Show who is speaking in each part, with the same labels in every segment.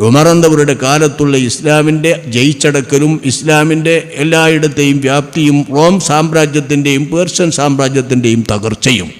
Speaker 1: ഉമറന്തവരുടെ കാലത്തുള്ള ഇസ്ലാമിന്റെ ജയിച്ചടക്കലും ഇസ്ലാമിന്റെ എല്ലായിടത്തെയും വ്യാപ്തിയും റോം സാമ്രാജ്യത്തിന്റെയും പേർഷ്യൻ സാമ്രാജ്യത്തിന്റെയും തകർച്ചയും.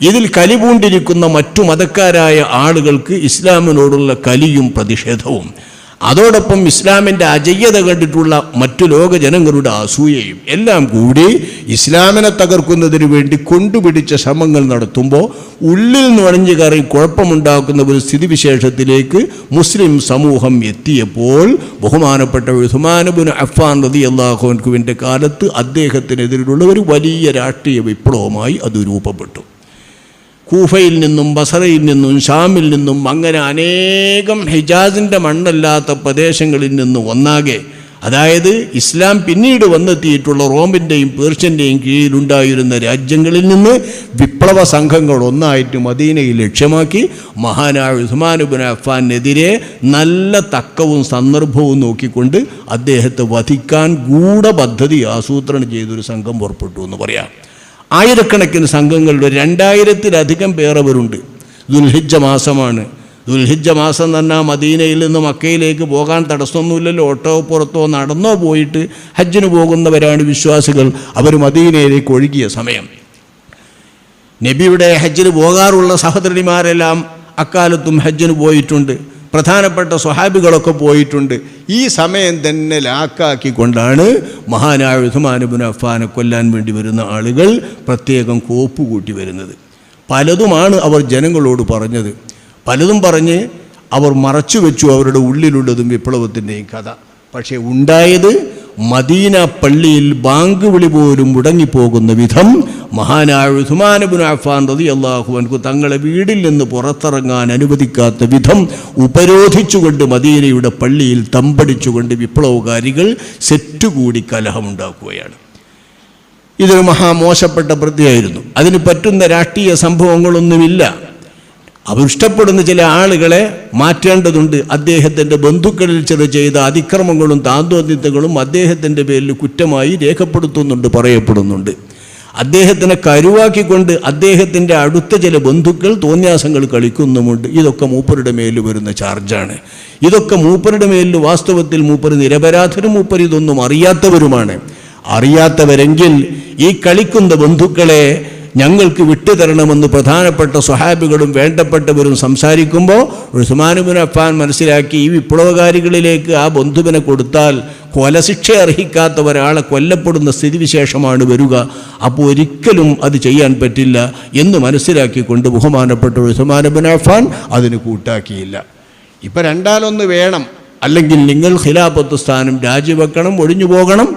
Speaker 1: ഇതിൽ കലിപൂണ്ടിരിക്കുന്ന മറ്റു മതക്കാരായ ആളുകൾക്ക് ഇസ്ലാമിനോടുള്ള കലിയും പ്രതിഷേധവും. അതോടൊപ്പം ഇസ്ലാമിന്റെ അജയ്യത കണ്ടിട്ടുള്ള മറ്റു ലോക ജനങ്ങളുടെ അസൂയയും എല്ലാം കൂടി ഇസ്ലാമിനെ തകർക്കുന്നതിന് വേണ്ടി കൊണ്ടുപിടിച്ച ശ്രമങ്ങൾ നടത്തുമ്പോൾ ഉള്ളിൽ നുഴഞ്ഞു കയറി കുഴപ്പമുണ്ടാക്കുന്ന ഒരു സ്ഥിതിവിശേഷത്തിലേക്ക് മുസ്ലിം സമൂഹം എത്തിയപ്പോൾ ബഹുമാനപ്പെട്ട ഉസ്മാനബുൻ അഫ്ഫാൻ റതി അള്ളാഹോൻകുവിന്റെ കാലത്ത് അദ്ദേഹത്തിനെതിരെയുള്ള ഒരു വലിയ രാഷ്ട്രീയ വിപ്ലവമായി അത് രൂപപ്പെട്ടു. കൂഫയിൽ നിന്നും ബസറയിൽ നിന്നും ഷാമിൽ നിന്നും അങ്ങനെ അനേകം ഹിജാസിന്റെ മണ്ണല്ലാത്ത പ്രദേശങ്ങളിൽ നിന്നും ഒന്നാകെ അതായത് ഇസ്ലാം പിന്നീട് വന്നെത്തിയിട്ടുള്ള റോമിന്റെയും പേർഷ്യന്റെയും കീഴിലുണ്ടായിരുന്ന രാജ്യങ്ങളിൽ നിന്ന് വിപ്ലവ സംഘങ്ങൾ ഒന്നായിട്ട് മദീനയിൽ ലക്ഷ്യമാക്കി മഹാനായ ഉസ്മാനുബിൻ അഫ്ഫാനെതിരെ നല്ല തക്കവും സന്ദർഭവും നോക്കിക്കൊണ്ട് അദ്ദേഹത്തെ വധിക്കാൻ ഗൂഢപദ്ധതി ആസൂത്രണം ചെയ്തൊരു സംഘം പുറപ്പെട്ടു എന്ന് പറയാം. ആയിരക്കണക്കിന് സംഘങ്ങളുടെ രണ്ടായിരത്തിലധികം പേർ അവരുണ്ട് ദുൽഹിജ്ജ മാസമാണ്. ദുൽഹിജ്ജ മാസം എന്ന് പറഞ്ഞാൽ മദീനയിൽ നിന്ന് മക്കയിലേക്ക് പോകാൻ തടസ്സമൊന്നുമില്ലല്ലോ. ഓട്ടോ പുറത്തോ നടന്നോ പോയിട്ട് ഹജ്ജിന് പോകുന്നവരാണ് വിശ്വാസികൾ. അവർ മദീനയിലേക്ക് ഒഴുകിയ സമയം. നബിയുടെ ഹജ്ജിന് പോകാറുള്ള സഹോദരിമാരെല്ലാം അക്കാലത്തും ഹജ്ജിന് പോയിട്ടുണ്ട്. പ്രധാനപ്പെട്ട സ്വഹാബികളൊക്കെ പോയിട്ടുണ്ട്. ഈ സമയം തന്നെ ലാക്കാക്കിക്കൊണ്ടാണ് മഹാനായ ഉസ്മാനുബിൻ അഫ്ഫാനെ കൊല്ലാൻ വേണ്ടി വരുന്ന ആളുകൾ പ്രത്യേകം കോപ്പ് കൂട്ടി വരുന്നത്. പലതുമാണ് അവർ ജനങ്ങളോട് പറഞ്ഞത്. പലതും പറഞ്ഞ് അവർ മറച്ചു വെച്ചു അവരുടെ ഉള്ളിലുള്ളതും വിപ്ലവത്തിന്റെയും കഥ. പക്ഷേ ഉണ്ടായത് മദീന പള്ളിയിൽ ബാങ്ക് വിളി പോലും മുടങ്ങിപ്പോകുന്ന വിധം മഹാനായ ഉസ്മാനബുൻ അഫാൻ റതി അള്ളാഹു അൻകു തങ്ങളെ വീടിൽ നിന്ന് പുറത്തിറങ്ങാൻ അനുവദിക്കാത്ത വിധം ഉപരോധിച്ചുകൊണ്ട് മദീനയുടെ പള്ളിയിൽ തമ്പടിച്ചുകൊണ്ട് വിപ്ലവകാരികൾ സെറ്റുകൂടി കലഹമുണ്ടാക്കുകയാണ്. ഇതൊരു മഹാമോശപ്പെട്ട പ്രതിയായിരുന്നു. അതിന് പറ്റുന്ന രാഷ്ട്രീയ സംഭവങ്ങളൊന്നുമില്ല. അവർ ഇഷ്ടപ്പെടുന്ന ചില ആളുകളെ മാറ്റേണ്ടതുണ്ട്. അദ്ദേഹത്തിന്റെ ബന്ധുക്കളിൽ ചില ചെയ്ത അതിക്രമങ്ങളും താന്തോന്യതകളും അദ്ദേഹത്തിന്റെ പേരിൽ കുറ്റമായി രേഖപ്പെടുത്തുന്നുണ്ട് പറയപ്പെടുന്നുണ്ട്. അദ്ദേഹത്തിനെ കരുവാക്കിക്കൊണ്ട് അദ്ദേഹത്തിന്റെ അടുത്ത ചില ബന്ധുക്കൾ തോന്യാസങ്ങൾ കളിക്കുന്നുമുണ്ട്. ഇതൊക്കെ മൂപ്പരുടെ മേലിൽ വരുന്ന ചാർജാണ്. ഇതൊക്കെ മൂപ്പരുടെ മേലിൽ വാസ്തവത്തിൽ മൂപ്പർ നിരപരാധരും മൂപ്പർ ഇതൊന്നും അറിയാത്തവരുമാണ്. അറിയാത്തവരെങ്കിൽ ഈ കളിക്കുന്ന ബന്ധുക്കളെ ഞങ്ങൾക്ക് വിട്ടുതരണമെന്ന് പ്രധാനപ്പെട്ട സ്വഹാബികളും വേണ്ടപ്പെട്ടവരും സംസാരിക്കുമ്പോൾ ഉസ്മാനുബിൻ അഫാൻ മനസ്സിലാക്കി ഈ വിപ്ലവകാരികളിലേക്ക് ആ ബന്ധുവിനെ കൊടുത്താൽ കൊലശിക്ഷ അർഹിക്കാത്ത ഒരാളെ കൊല്ലപ്പെടുന്ന സ്ഥിതിവിശേഷമാണ് വരിക. അപ്പോൾ ഒരിക്കലും അത് ചെയ്യാൻ പറ്റില്ല എന്ന് മനസ്സിലാക്കിക്കൊണ്ട് ബഹുമാനപ്പെട്ട ഉസ്മാനുബിൻ അഫാൻ അതിന് കൂട്ടാക്കിയില്ല. ഇപ്പം രണ്ടാലൊന്ന് വേണം. അല്ലെങ്കിൽ നിങ്ങൾ ഖിലാഫത്ത് സ്ഥാനം രാജിവെക്കണം ഒഴിഞ്ഞു പോകണം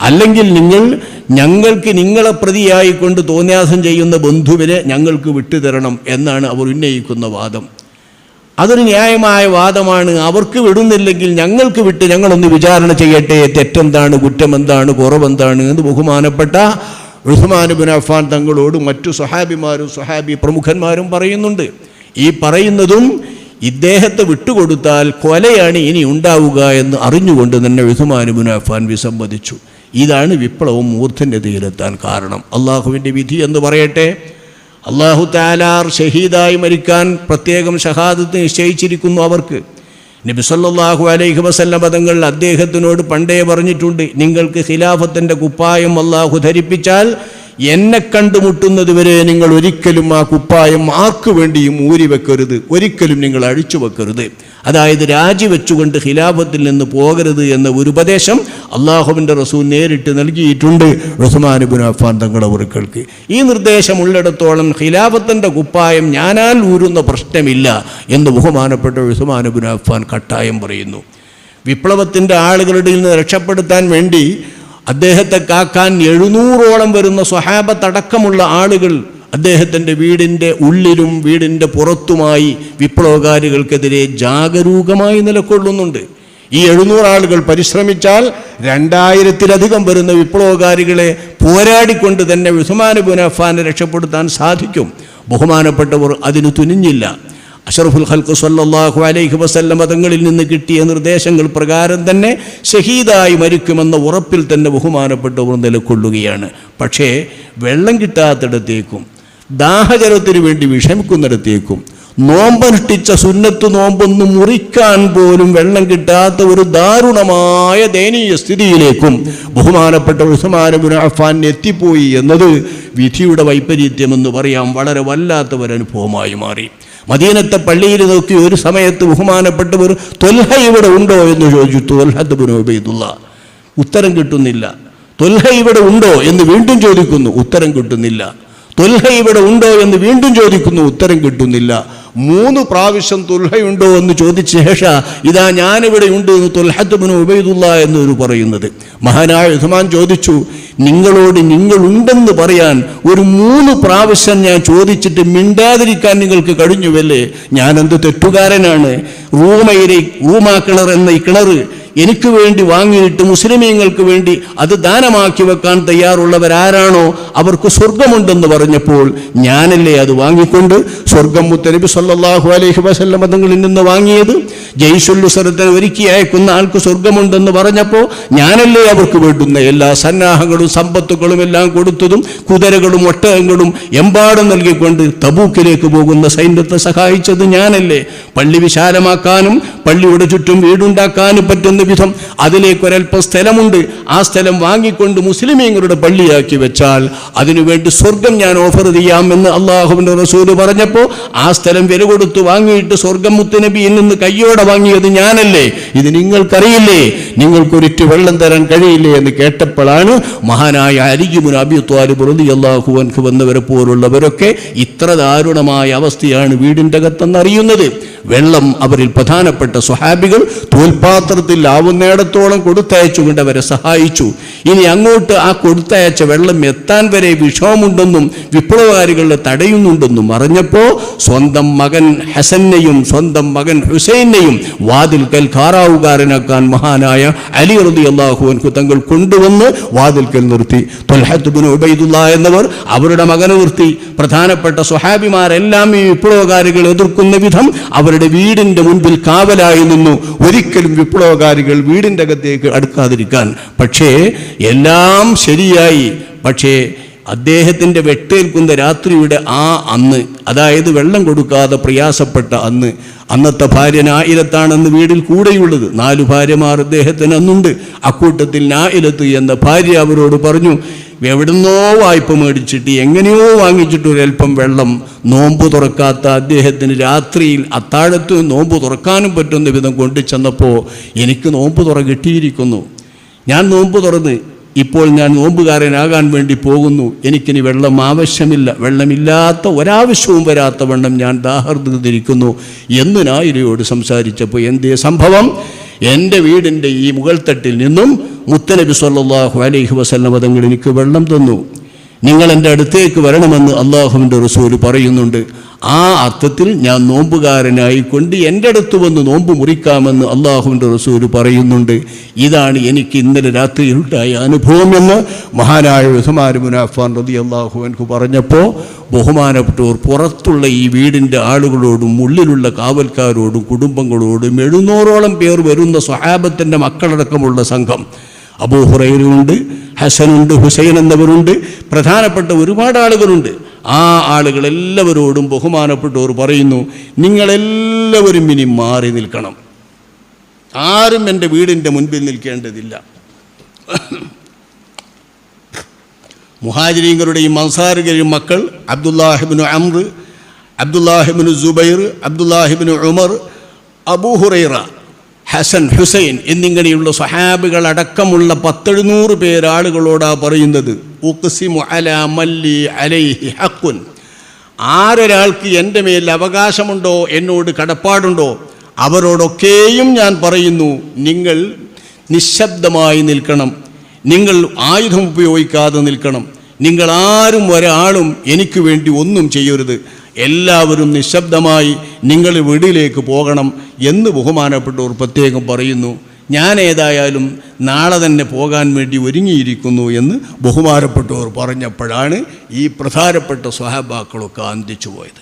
Speaker 1: അല്ലെങ്കിൽ നിങ്ങൾ ഞങ്ങൾക്ക് നിങ്ങളെ പ്രതിയായിക്കൊണ്ട് തോന്യാസം ചെയ്യുന്ന ബന്ധുവിനെ ഞങ്ങൾക്ക് വിട്ടുതരണം എന്നാണ് അവർ ഉന്നയിക്കുന്ന വാദം. അതൊരു ന്യായമായ വാദമാണ്. അവർക്ക് വിടുന്നില്ലെങ്കിൽ ഞങ്ങൾക്ക് വിട്ട് ഞങ്ങളൊന്ന് വിചാരണ ചെയ്യട്ടെ. തെറ്റെന്താണ് കുറ്റമെന്താണ് കുറവെന്താണ് എന്ന് ബഹുമാനപ്പെട്ട ഉസ്മാനുബിൻ അഫാൻ തങ്ങളോട് മറ്റു സഹാബിമാരും സഹാബി പ്രമുഖന്മാരും പറയുന്നുണ്ട്. ഈ പറയുന്നതും ഇദ്ദേഹത്തെ വിട്ടുകൊടുത്താൽ കൊലയാണ് ഇനി ഉണ്ടാവുക എന്ന് അറിഞ്ഞുകൊണ്ട് തന്നെ ഉസ്മാനുബിൻ അഫാൻ വിസമ്മതിച്ചു. ഇതാണ് വിപ്ലവം മൂർധന്യതയിലെത്താൻ കാരണം. അള്ളാഹുവിന്റെ വിധി എന്ന് പറയട്ടെ. അള്ളാഹു താലാർ ഷഹീദായി മരിക്കാൻ പ്രത്യേകം ഷഹാദത്ത് നിശ്ചയിച്ചിരിക്കുന്നു അവർക്ക്. നബി സല്ലല്ലാഹു അലൈഹി വസല്ല പദങ്ങൾ അദ്ദേഹത്തിനോട് പണ്ടേ പറഞ്ഞിട്ടുണ്ട്. നിങ്ങൾക്ക് ഖിലാഫത്തിന്റെ കുപ്പായം അള്ളാഹു ധരിപ്പിച്ചാൽ എന്നെ കണ്ടുമുട്ടുന്നത് വരെ നിങ്ങൾ ഒരിക്കലും ആ കുപ്പായം ആർക്ക് വേണ്ടിയും ഊരി വെക്കരുത്. ഒരിക്കലും നിങ്ങൾ അഴിച്ചു വെക്കരുത്. അതായത് രാജിവെച്ചുകൊണ്ട് ഖിലാഫത്തിൽ നിന്ന് പോകരുത് എന്ന ഒരു ഉപദേശം അള്ളാഹുവിന്റെ റസൂൽ നേരിട്ട് നൽകിയിട്ടുണ്ട്. ഉസ്മാനുബിൻ അഫാൻ തങ്ങളുടെ ഉറുക്കൾക്ക്. ഈ നിർദ്ദേശം ഉള്ളിടത്തോളം ഖിലാഫത്തിന്റെ കുപ്പായം ഞാനാൽ ഊരുന്ന പ്രശ്നമില്ല എന്ന് ബഹുമാനപ്പെട്ട ഉസ്മാനുബിൻ അഫാൻ കട്ടായം പറയുന്നു. വിപ്ലവത്തിന്റെ ആളുകളുടെ നിന്ന് രക്ഷപ്പെടുത്താൻ വേണ്ടി അദ്ദേഹത്തെ കാക്കാൻ എഴുന്നൂറോളം വരുന്ന സ്വഹാബത്തടക്കമുള്ള ആളുകൾ അദ്ദേഹത്തിന്റെ വീടിന്റെ ഉള്ളിലും വീടിന്റെ പുറത്തുമായി വിപ്ലവകാരികൾക്കെതിരെ ജാഗരൂകമായി നിലകൊള്ളുന്നുണ്ട്. ഈ എഴുന്നൂറ് ആളുകൾ പരിശ്രമിച്ചാൽ രണ്ടായിരത്തിലധികം വരുന്ന വിപ്ലവകാരികളെ പോരാടിക്കൊണ്ട് തന്നെ ഉസ്മാനുബുൻ അഫാനെ രക്ഷപ്പെടുത്താൻ സാധിക്കും. ബഹുമാനപ്പെട്ടവർ അതിന് തുനിഞ്ഞില്ല. അഷറഫുൽ ഖൽക്ക് സല്ലല്ലാഹു അലൈഹി വസല്ലം മതങ്ങളിൽ നിന്ന് കിട്ടിയ നിർദ്ദേശങ്ങൾ പ്രകാരം തന്നെ ഷഹീദായി മരിക്കുമെന്ന ഉറപ്പിൽ തന്നെ ബഹുമാനപ്പെട്ടവർ നിലക്കൊള്ളുകയാണ്. പക്ഷേ വെള്ളം കിട്ടാത്തിടത്തേക്കും ദാഹജലത്തിന് വേണ്ടി വിഷമിക്കുന്നിടത്തേക്കും നോമ്പനുഷ്ഠിച്ച സുന്നത്ത് നോമ്പൊന്ന് മുറിക്കാൻ പോലും വെള്ളം കിട്ടാത്ത ഒരു ദാരുണമായ ദയനീയ സ്ഥിതിയിലേക്കും ബഹുമാനപ്പെട്ട ഉസ്മാനബുൻ അഫാൻ എത്തിപ്പോയി എന്നത് വിധിയുടെ വൈപരീത്യമെന്ന് പറയാം. വളരെ വല്ലാത്ത ഒരനുഭവമായി മാറി. മദീനത്തെ പള്ളിയിൽ നോക്കി ഒരു സമയത്ത് ബഹുമാനപ്പെട്ടവർ തൊൽഹ ഇവിടെ ഉണ്ടോ എന്ന് ചോദിച്ചു. തൊൽഹത്ത് പുനോബൈദുള്ള ഉത്തരം കിട്ടുന്നില്ല. തൊൽഹ ഇവിടെ ഉണ്ടോ എന്ന് വീണ്ടും ചോദിക്കുന്നു. ഉത്തരം കിട്ടുന്നില്ല. തൊൽഹ ഇവിടെ ഉണ്ടോ എന്ന് വീണ്ടും ചോദിക്കുന്നു. ഉത്തരം കിട്ടുന്നില്ല. മൂന്ന് പ്രാവശ്യം തൊൽഹയുണ്ടോ എന്ന് ചോദിച്ച ശേഷം ഇതാ ഞാനിവിടെ ഉണ്ട് എന്ന് തൊൽഹത്ത് ഉബൈദുള്ള എന്നൊരു പറയുന്നത്. മഹാനായ ഉസ്മാൻ ചോദിച്ചു നിങ്ങളോട് നിങ്ങളുണ്ടെന്ന് പറയാൻ ഒരു മൂന്ന് പ്രാവശ്യം ഞാൻ ചോദിച്ചിട്ട് മിണ്ടാതിരിക്കാൻ നിങ്ങൾക്ക് കഴിഞ്ഞുവല്ലേ? ഞാനെന്ത് തെറ്റുകാരനാണ്? റൂമയിലെ റൂമാ കിണർ എന്ന ഈ കിണർ എനിക്ക് വേണ്ടി വാങ്ങിയിട്ട് മുസ്ലിമീങ്ങൾക്ക് വേണ്ടി അത് ദാനമാക്കി വെക്കാൻ തയ്യാറുള്ളവരാരാണോ? അവർക്ക് സ്വർഗമുണ്ടെന്ന് പറഞ്ഞപ്പോൾ ഞാനല്ലേ അത് വാങ്ങിക്കൊണ്ട് സ്വർഗം മുത്തനബി സല്ലാഹു അലൈഹി വസല്ലം തങ്ങളിൽ നിന്ന് വാങ്ങിയത്? ജയ്സുല്ലുസരത്തിന് ഒരുക്കി അയക്കുന്ന ആൾക്ക് സ്വർഗമുണ്ടെന്ന് പറഞ്ഞപ്പോൾ ഞാനല്ലേ അവർക്ക് വേണ്ടുന്ന എല്ലാ സന്നാഹങ്ങളും സമ്പത്തുകളും എല്ലാം കൊടുത്തതും കുതിരകളും ഒട്ടകങ്ങളും എമ്പാടും നൽകിക്കൊണ്ട് തബൂക്കിലേക്ക് പോകുന്ന സൈന്യത്തെ സഹായിച്ചത് ഞാനല്ലേ? പള്ളി വിശാലമാക്കാനും പള്ളിയുടെ ചുറ്റും വീടുണ്ടാക്കാനും പറ്റുന്ന വിധം അതിലേക്ക് ഒരൽപ്പം സ്ഥലമുണ്ട്. ആ സ്ഥലം വാങ്ങിക്കൊണ്ട് മുസ്ലിമീങ്ങളുടെ പള്ളിയാക്കി വെച്ചാൽ അതിനുവേണ്ടി സ്വർഗം ഞാൻ ഓഫർ ചെയ്യാമെന്ന് അള്ളാഹുവിന്റെ റസൂൽ പറഞ്ഞപ്പോൾ ആ സ്ഥലം വില കൊടുത്ത് വാങ്ങിയിട്ട് സ്വർഗം മുത്തുനബിയിൽ നിന്ന് കയ്യോടെ വാങ്ങിയത് ഞാനല്ലേ? ഇത് നിങ്ങൾക്കറിയില്ലേ? നിങ്ങൾക്കൊരിറ്റ് വെള്ളം തരാൻ കഴിയില്ലേ എന്ന് കേട്ടപ്പോഴാണ് മഹാനായ അരികുമുൻ അബിത്വാലി പ്രതി അള്ളാഹു അൻഖു വന്നവരെ പോലുള്ളവരൊക്കെ ഇത്ര ദാരുണമായ അവസ്ഥയാണ് വീടിന്റെ അകത്തെന്ന് അറിയുന്നത്. വെള്ളം അവരിൽ പ്രധാനപ്പെട്ട സ്വഹാബികൾ തോൽപാത്രത്തിൽ ആവുന്നിടത്തോളം കൊടുത്തയച്ചുകൊണ്ട് അവരെ സഹായിച്ചു. ഇനി അങ്ങോട്ട് ആ കൊടുത്തയച്ച വെള്ളം എത്താൻ വരെ വിഷമമുണ്ടെന്നും വിപ്ലവകാരികളെ തടയുന്നുണ്ടെന്നും അറിഞ്ഞപ്പോൾ സ്വന്തം മകൻ ഹസന്നെയും സ്വന്തം മകൻ ഹുസൈനെയും വാതിൽക്കൽ കാറാവുകാരനാക്കാൻ മഹാനായ അലി റതി അള്ളാഹുവൻകു തങ്ങൾ കൊണ്ടുവന്ന് വാതിൽക്കൽ നിർത്തി. തൊൽഹത്ത് ബിൻ ഉബൈദുള്ള എന്നവർ അവരുടെ മകനെ നിർത്തി. പ്രധാനപ്പെട്ട സ്വഹാബിമാരെല്ലാം ഈ വിപ്ലവകാരികൾ എതിർക്കുന്ന വിധം അവരുടെ വീടിന്റെ മുൻപിൽ കാവലായി നിന്നു. ഒരിക്കലും വിപ്ലവകാരികൾ വീടിന്റെ അകത്തേക്ക് അടുക്കാതിരിക്കാൻ. പക്ഷേ എല്ലാം ശരിയായി. പക്ഷേ അദ്ദേഹത്തിന്റെ വെട്ടേൽക്കുന്ന രാത്രിയുടെ ആ അന്ന് അതായത് വെള്ളം കൊടുക്കാതെ പ്രയാസപ്പെട്ട അന്ന് അന്നത്തെ ഭാര്യ നായിരത്താണെന്ന് വീടിൽ കൂടെയുള്ളത്. നാലു ഭാര്യമാർ അദ്ദേഹത്തിന് അന്നുണ്ട്. അക്കൂട്ടത്തിൽ നായിലത്ത് എന്ന ഭാര്യ അവരോട് പറഞ്ഞു എവിടുന്നോ വായ്പ മേടിച്ചിട്ട് എങ്ങനെയോ വാങ്ങിച്ചിട്ട് ഒരൽപ്പം വെള്ളം നോമ്പ് തുറക്കാത്ത അദ്ദേഹത്തിന് രാത്രിയിൽ അത്താഴത്ത് നോമ്പ് തുറക്കാനും പറ്റുന്ന വിധം കൊണ്ടു ചെന്നപ്പോൾ എനിക്ക് നോമ്പ് തുറ കിട്ടിയിരിക്കുന്നു. ഞാൻ നോമ്പ് തുറന്ന് ഇപ്പോൾ ഞാൻ നോമ്പുകാരനാകാൻ വേണ്ടി പോകുന്നു. എനിക്കിനി വെള്ളം ആവശ്യമില്ല. വെള്ളമില്ലാത്ത ഒരാവശ്യവും വരാത്ത വണ്ണം ഞാൻ ദാഹർന്നിരിക്കുന്നു എന്ന് നായിരയോട് സംസാരിച്ചപ്പോൾ എന്തേ സംഭവം? എന്റെ വീടിന്റെ ഈ മുകൾ തട്ടിൽ നിന്നും മുത്തനബി സല്ലാഹു അലൈഹി വസല്ലം തങ്ങൾ എനിക്ക് വെള്ളം തന്നു. നിങ്ങൾ എന്റെ അടുത്തേക്ക് വരണമെന്ന് അള്ളാഹുവിന്റെ റസൂൽ പറയുന്നുണ്ട്. ആ അർത്ഥത്തിൽ ഞാൻ നോമ്പുകാരനായിക്കൊണ്ട് എന്റെ അടുത്ത് വന്ന് നോമ്പ് മുറിക്കാമെന്ന് അള്ളാഹുവിന്റെ റസൂൽ പറയുന്നുണ്ട്. ഇതാണ് എനിക്ക് ഇന്നലെ രാത്രിയിലുണ്ടായ അനുഭവം എന്ന് മഹാനായ ഉസ്മാൻ അഫാൻ റതി അള്ളാഹു എനിക്ക് പറഞ്ഞപ്പോൾ ബഹുമാനപ്പെട്ടവർ പുറത്തുള്ള ഈ വീടിന്റെ ആളുകളോടും ഉള്ളിലുള്ള കാവൽക്കാരോടും കുടുംബങ്ങളോടും എഴുന്നൂറോളം പേർ വരുന്ന സ്വഹാബത്തിന്റെ മക്കളടക്കമുള്ള സംഘം. അബൂഹുറയിലുണ്ട് ഹസനുണ്ട് ഹുസൈൻ എന്നവരുണ്ട്. പ്രധാനപ്പെട്ട ഒരുപാട് ആളുകളുണ്ട്. ആ ആളുകളെല്ലാവരോടും ബഹുമാനപ്പെട്ടവർ പറയുന്നു നിങ്ങളെല്ലാവരും ഇനി മാറി നിൽക്കണം. ആരും എന്റെ വീടിന്റെ മുൻപിൽ നിൽക്കേണ്ടതില്ല. മുഹാജിരീങ്ങളുടെയും മൻസാറുകളുടെയും മക്കൾ അബ്ദുല്ലാഹിബിന് അമ്ര അബ്ദുല്ലാഹിബിന് ജുബൈർ അബ്ദുല്ലാഹിബിന് ഉമർ അബൂഹുറൈറ ഹസൻ ഹുസൈൻ എന്നിങ്ങനെയുള്ള സ്വഹാബികൾ അടക്കമുള്ള പത്തെഴുന്നൂറ് പേരാളുകളോടാ പറയുന്നത്. ആരൊരാൾക്ക് എന്റെ മേൽ അവകാശമുണ്ടോ എന്നോട് കടപ്പാടുണ്ടോ? അവരോടൊക്കെയും ഞാൻ പറയുന്നു നിങ്ങൾ നിശബ്ദമായി നിൽക്കണം. നിങ്ങൾ ആയുധം ഉപയോഗിക്കാതെ നിൽക്കണം. നിങ്ങൾ ആരും ഒരാളും എനിക്ക് വേണ്ടി ഒന്നും ചെയ്യരുത്. എല്ലാവരും നിശബ്ദമായി നിങ്ങൾ വീടിലേക്ക് പോകണം എന്ന് ബഹുമാനപ്പെട്ടവർ പ്രത്യേകം പറയുന്നു. ഞാൻ ഏതായാലും നാളെ തന്നെ പോകാൻ വേണ്ടി ഒരുങ്ങിയിരിക്കുന്നു എന്ന് ബഹുമാനപ്പെട്ടവർ പറഞ്ഞപ്പോഴാണ് ഈ പ്രധാനപ്പെട്ട സ്വഹാബാക്കളൊക്കെ അന്തിച്ചു പോയത്.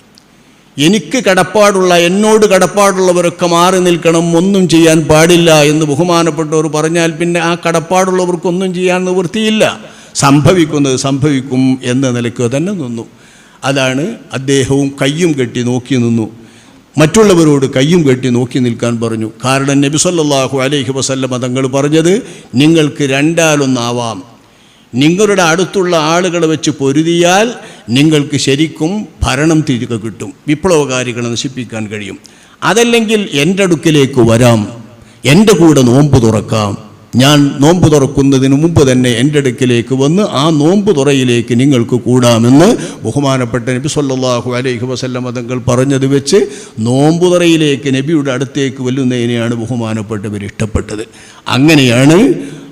Speaker 1: എനിക്ക് കടപ്പാടുള്ള എന്നോട് കടപ്പാടുള്ളവരൊക്കെ മാറി നിൽക്കണം ഒന്നും ചെയ്യാൻ പാടില്ല എന്ന് ബഹുമാനപ്പെട്ടവർ പറഞ്ഞാൽ പിന്നെ ആ കടപ്പാടുള്ളവർക്കൊന്നും ചെയ്യാൻ നിവൃത്തിയില്ല. സംഭവിക്കുന്നത് സംഭവിക്കും എന്ന നിലയ്ക്ക് തന്നെ നിന്നു. അതാണ് അദ്ദേഹവും കയ്യും കെട്ടി നോക്കി നിന്നു. മറ്റുള്ളവരോട് കയ്യും കെട്ടി നോക്കി നിൽക്കാൻ പറഞ്ഞു. കാരണം നബി സല്ലല്ലാഹു അലൈഹി വസല്ലമ തങ്ങൾ പറഞ്ഞത് നിങ്ങൾക്ക് രണ്ടാലൊന്നാവാം. നിങ്ങളുടെ അടുത്തുള്ള ആളുകളെ വെച്ച് പൊരുതിയാൽ നിങ്ങൾക്ക് ശരിക്കും ഭരണം തിരികെ കിട്ടും. വിപ്ലവകാരികളെ നശിപ്പിക്കാൻ കഴിയും. അതല്ലെങ്കിൽ എന്റെ അടുക്കിലേക്ക് വരാം. എന്റെ കൂടെ നോമ്പ് തുറക്കാം. ഞാൻ നോമ്പ് തുറക്കുന്നതിന് മുമ്പ് തന്നെ എന്റെ അടുക്കിലേക്ക് വന്ന് ആ നോമ്പ് തുറയിലേക്ക് നിങ്ങൾക്ക് കൂടാമെന്ന് ബഹുമാനപ്പെട്ട നബി സല്ലാഹു അലൈഹി വസല്ലം തങ്ങൾ പറഞ്ഞത് വെച്ച് നോമ്പ് തുറയിലേക്ക് നബിയുടെ അടുത്തേക്ക് വല്ലുന്നതിനെയാണ് ബഹുമാനപ്പെട്ടവർ ഇഷ്ടപ്പെട്ടത്. അങ്ങനെയാണ്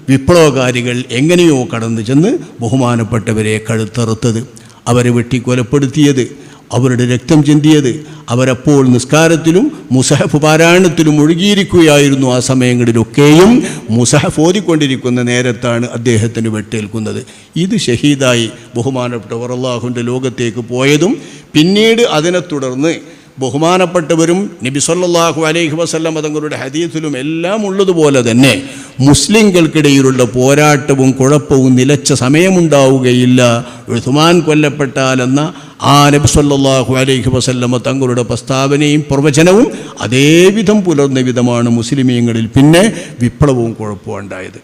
Speaker 1: വിപ്ലവകാരികൾ എങ്ങനെയോ കടന്നു ചെന്ന് ബഹുമാനപ്പെട്ടവരെ കഴുത്തറുത്തത്. അവരെ വെട്ടിക്കൊലപ്പെടുത്തിയത്. അവരുടെ രക്തം ചിന്തിയത്. അവരപ്പോൾ നിസ്കാരത്തിലും മുസഹഫ് പാരായണത്തിലും ഒഴുകിയിരിക്കുകയായിരുന്നു ആ സമയങ്ങളിലൊക്കെയും മുസഹഫ് ഓതിക്കൊണ്ടിരിക്കുന്ന നേരത്താണ് അദ്ദേഹത്തിന് വെട്ടേൽക്കുന്നത്. ഇത് ഷഹീദായി ബഹുമാനപ്പെട്ട വറല്ലാഹുവിന്റെ ലോകത്തേക്ക് പോയതും പിന്നീട് അതിനെ തുടർന്ന് ബഹുമാനപ്പെട്ടവരും നബി സല്ലല്ലാഹു അലൈഹി വസല്ലം തങ്ങളുടെ ഹദീസിലും എല്ലാം ഉള്ളതുപോലെ തന്നെ മുസ്ലിങ്ങൾക്കിടയിലുള്ള പോരാട്ടവും കുഴപ്പവും നിലച്ച സമയമുണ്ടാവുകയില്ല. ഉസ്മാൻ കൊല്ലപ്പെട്ടാലെന്ന ആ നബി സല്ലല്ലാഹു അലൈഹി വസല്ലമ തങ്ങളുടെ പ്രസ്താവനയും പ്രവചനവും അതേവിധം പുലർന്ന വിധമാണ് മുസ്ലിമീങ്ങളിൽ പിന്നെ വിപ്ലവവും കുഴപ്പവും ഉണ്ടായത്.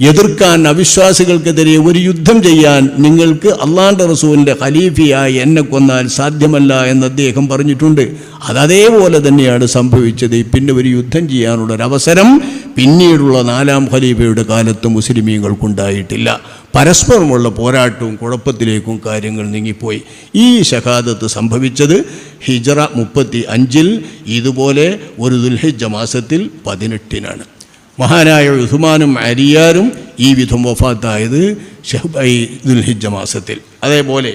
Speaker 1: എതിർക്കാൻ അവിശ്വാസികൾക്കെതിരെ ഒരു യുദ്ധം ചെയ്യാൻ നിങ്ങൾക്ക് അള്ളാന്റെ റസൂലിന്റെ ഖലീഫിയായി എന്നെ കൊന്നാൽ സാധ്യമല്ല എന്ന് അദ്ദേഹം പറഞ്ഞിട്ടുണ്ട്. അത് അതേപോലെ തന്നെയാണ് സംഭവിച്ചത്. പിന്നെ ഒരു യുദ്ധം ചെയ്യാനുള്ളൊരവസരം പിന്നീടുള്ള നാലാം ഖലീഫയുടെ കാലത്ത് മുസ്ലിമീങ്ങൾക്കുണ്ടായിട്ടില്ല. പരസ്പരമുള്ള പോരാട്ടവും കുഴപ്പത്തിലേക്കും കാര്യങ്ങൾ നീങ്ങിപ്പോയി. ഈ ഷഹാദത്ത് സംഭവിച്ചത് ഹിജറ മുപ്പത്തി അഞ്ചിൽ ഇതുപോലെ ഒരു ദുൽഹിജ മാസത്തിൽ പതിനെട്ടിനാണ്. മഹാനായ ഉസ്മാനും അരിയാരും ഈ വിധം വഫാത്തായത് ഷഹബൈ ദുൽഹിജ മാസത്തിൽ. അതേപോലെ